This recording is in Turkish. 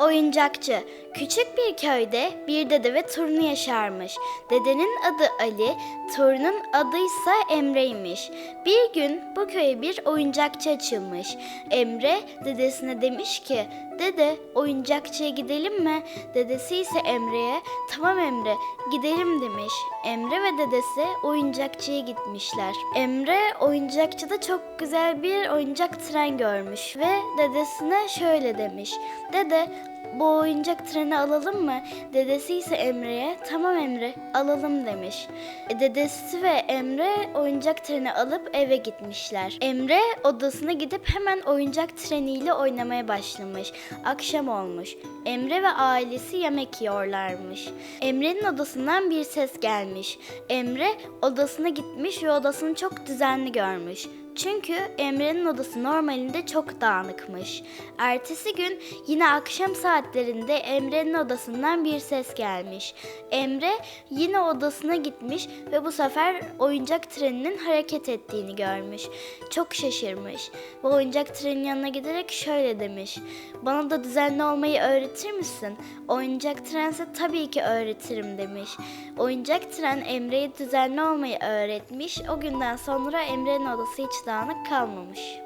Oyuncakçı. Küçük bir köyde bir dede ve torunu yaşarmış. Dedenin adı Ali, torunun adıysa Emre'ymiş. Bir gün bu köye bir oyuncakçı açılmış. Emre dedesine demiş ki, Dede oyuncakçıya gidelim mi? Dedesi ise Emre'ye tamam Emre gidelim demiş. Emre ve dedesi oyuncakçıya gitmişler. Emre oyuncakçıda çok güzel bir oyuncak tren görmüş ve dedesine şöyle demiş. Dede bu oyuncak treni alalım mı? Dedesi ise Emre'ye tamam Emre alalım demiş. E, dedesi ve Emre oyuncak treni alıp eve gitmişler. Emre odasına gidip hemen oyuncak treniyle oynamaya başlamış. Akşam olmuş. Emre ve ailesi yemek yiyorlarmış. Emre'nin odasından bir ses gelmiş. Emre odasına gitmiş ve odasını çok düzenli görmüş. Çünkü Emre'nin odası normalinde çok dağınıkmış. Ertesi gün yine akşam saatlerinde Emre'nin odasından bir ses gelmiş. Emre yine odasına gitmiş ve bu sefer oyuncak treninin hareket ettiğini görmüş. Çok şaşırmış. Bu oyuncak trenin yanına giderek şöyle demiş. Bana da düzenli olmayı öğretir misin? Oyuncak trense tabii ki öğretirim demiş. Oyuncak tren Emre'ye düzenli olmayı öğretmiş. O günden sonra Emre'nin odası hiç dağınık kalmamış.